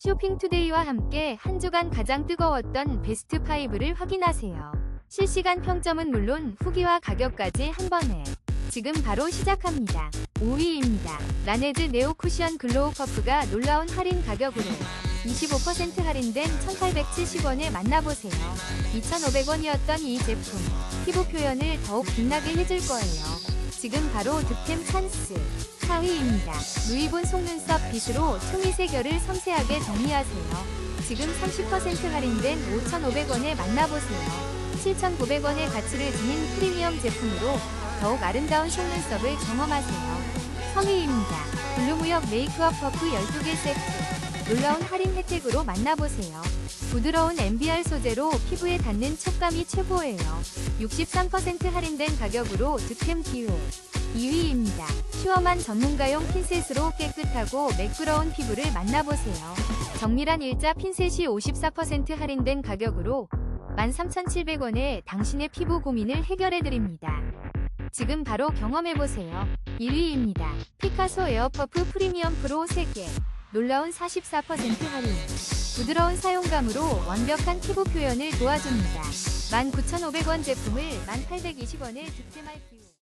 쇼핑투데이와 함께 한 주간 가장 뜨거웠던 베스트 5를 확인하세요. 실시간 평점은 물론 후기와 가격까지 한 번에. 지금 바로 시작합니다. 5위입니다. 라네즈 네오 쿠션 글로우 퍼프가 놀라운 할인 가격으로 25% 할인된 1,870원에 만나보세요. 2,500원이었던 이 제품, 피부 표현을 더욱 빛나게 해줄 거예요. 지금 바로 득템 찬스. 4위입니다. 루이본 속눈썹 빗으로 초미세 결을 섬세하게 정리하세요. 지금 30% 할인된 5,500원에 만나보세요. 7,900원의 가치를 지닌 프리미엄 제품으로 더욱 아름다운 속눈썹을 경험하세요. 3위입니다. 블루무역 메이크업 퍼프 12개 세트. 놀라운 할인 혜택으로 만나보세요. 부드러운 MBR 소재로 피부에 닿는 촉감이 최고예요. 63% 할인된 가격으로 득템 기회. 2위입니다. 슈어만 전문가용 핀셋으로 깨끗하고 매끄러운 피부를 만나보세요. 정밀한 일자 핀셋이 54% 할인된 가격으로 13,700원에 당신의 피부 고민을 해결해드립니다. 지금 바로 경험해보세요. 1위입니다. 피카소 에어퍼프 프리미엄 프로 3개. 놀라운 44% 할인. 부드러운 사용감으로 완벽한 피부 표현을 도와줍니다. 19,500원 제품을 1,820원에 득템할 기회.